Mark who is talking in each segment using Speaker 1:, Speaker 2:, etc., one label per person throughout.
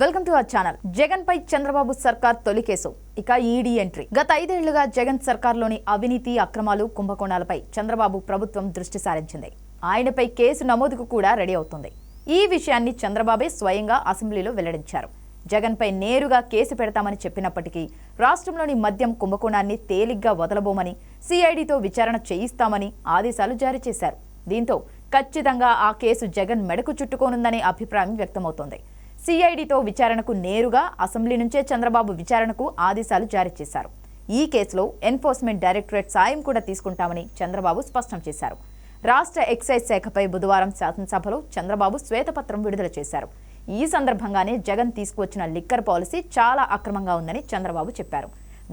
Speaker 1: Welcome to our channel. Jagan పై చంద్రబాబు సర్కార్ తొలి case. ఇక ఈడీ ఎంట్రీ. గత ఐదేళ్ళుగా జగన్ సర్కార్లోని అవినీతి అక్రమాలు కుంభకోణాలపై చంద్రబాబు ప్రభుత్వం దృష్టి సారించింది. ఆయనపై కేసు నమోదుకు కూడా రెడీ అవుతుంది. ఈ విషయాన్ని చంద్రబాబే స్వయంగా అసెంబ్లీలో వెల్లడించారు. జగన్పై నేరుగా కేసు పెడతామని చెప్పినప్పటికీ రాష్ట్రంలోని మద్యం కుంభకోణాన్ని తేలిగ్గా వదలబోమని సిఐడితో విచారణ చేయిస్తామని ఆదేశాలు జారీ చేశారు. దీంతో ఖచ్చితంగా ఆ కేసు జగన్ మెడకు చుట్టుకోనుందనే అభిప్రాయం వ్యక్తమవుతోంది. సిఐడితో విచారణకు నేరుగా అసెంబ్లీ నుంచే చంద్రబాబు విచారణకు ఆదేశాలు జారీ చేశారు. ఈ కేసులో ఎన్ఫోర్స్మెంట్ డైరెక్టరేట్ సాయం కూడా తీసుకుంటామని చంద్రబాబు స్పష్టం చేశారు. రాష్ట్ర ఎక్సైజ్ శాఖపై బుధవారం శాసనసభలో చంద్రబాబు శ్వేతపత్రం విడుదల చేశారు. ఈ సందర్భంగానే జగన్ తీసుకువచ్చిన లిక్కర్ పాలసీ చాలా అక్రమంగా ఉందని చంద్రబాబు చెప్పారు.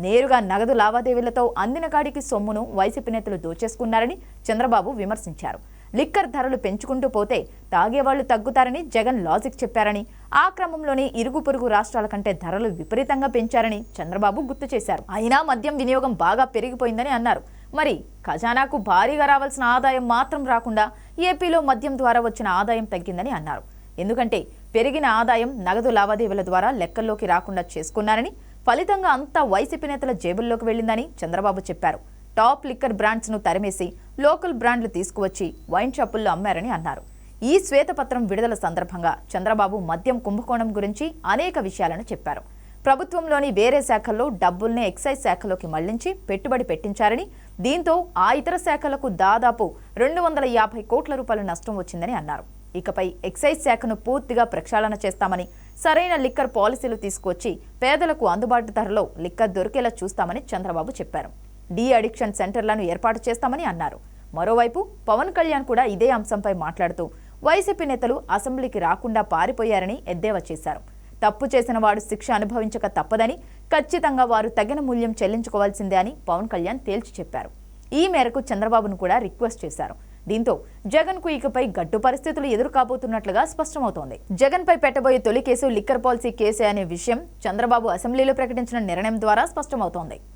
Speaker 1: నేరుగా నగదు లావాదేవీలతో అందిన కాడికి సొమ్మును వైసీపీ నేతలు దోచేసుకున్నారని చంద్రబాబు విమర్శించారు. లిక్కర్ ధరలు పెంచుకుంటూ పోతే తాగేవాళ్ళు తగ్గుతారని జగన్ లాజిక్ చెప్పారని ఆ క్రమంలోనే ఇరుగు పొరుగు రాష్ట్రాల కంటే ధరలు విపరీతంగా పెంచారని చంద్రబాబు గుర్తు చేశారు. అయినా మద్యం వినియోగం బాగా పెరిగిపోయిందని అన్నారు. మరి ఖజానాకు భారీగా రావాల్సిన ఆదాయం మాత్రం రాకుండా ఏపీలో మద్యం ద్వారా వచ్చిన ఆదాయం తగ్గిందని అన్నారు. ఎందుకంటే పెరిగిన ఆదాయం నగదు లావాదేవీల ద్వారా లెక్కల్లోకి రాకుండా చేసుకున్నారని ఫలితంగా అంతా వైసీపీ నేతల జేబుల్లోకి వెళ్ళిందని చంద్రబాబు చెప్పారు. టాప్ లిక్కర్ బ్రాండ్స్ను తరిమేసి లోకల్ బ్రాండ్లు తీసుకువచ్చి వైన్ షాపుల్లో అమ్మారని అన్నారు. ఈ శ్వేతపత్రం విడుదల సందర్భంగా చంద్రబాబు మద్యం కుంభకోణం గురించి అనేక విషయాలను చెప్పారు. ప్రభుత్వంలోని వేరే శాఖల్లో డబ్బుల్ని ఎక్సైజ్ శాఖలోకి మళ్ళించి పెట్టుబడి పెట్టించారని దీంతో ఆ ఇతర శాఖలకు దాదాపు రెండు వందల యాభై కోట్ల రూపాయల నష్టం వచ్చిందని అన్నారు. ఇకపై ఎక్సైజ్ శాఖను పూర్తిగా ప్రక్షాళన చేస్తామని సరైన లిక్కర్ పాలసీలు తీసుకొచ్చి పేదలకు అందుబాటు ధరలో లిక్కర్ దొరికేలా చూస్తామని చంద్రబాబు చెప్పారు. డీ అడిక్షన్ సెంటర్లను ఏర్పాటు చేస్తామని అన్నారు. మరోవైపు పవన్ కళ్యాణ్ కూడా ఇదే అంశంపై మాట్లాడుతూ వైసీపీ నేతలు అసెంబ్లీకి రాకుండా పారిపోయారని ఎద్దేవా చేశారు. తప్పు చేసిన వాడు శిక్ష అనుభవించక తప్పదని ఖచ్చితంగా వారు తగిన మూల్యం చెల్లించుకోవాల్సిందే అని పవన్ కళ్యాణ్ తేల్చి చెప్పారు. ఈ మేరకు చంద్రబాబును కూడా రిక్వెస్ట్ చేశారు. దీంతో జగన్కు ఇకపై గడ్డు పరిస్థితులు ఎదురు కాబోతున్నట్లుగా స్పష్టమవుతోంది. జగన్ పై పెట్టబోయే తొలి కేసు లిక్కర్ పాలసీ కేసే అనే విషయం చంద్రబాబు అసెంబ్లీలో ప్రకటించిన నిర్ణయం ద్వారా స్పష్టమవుతోంది.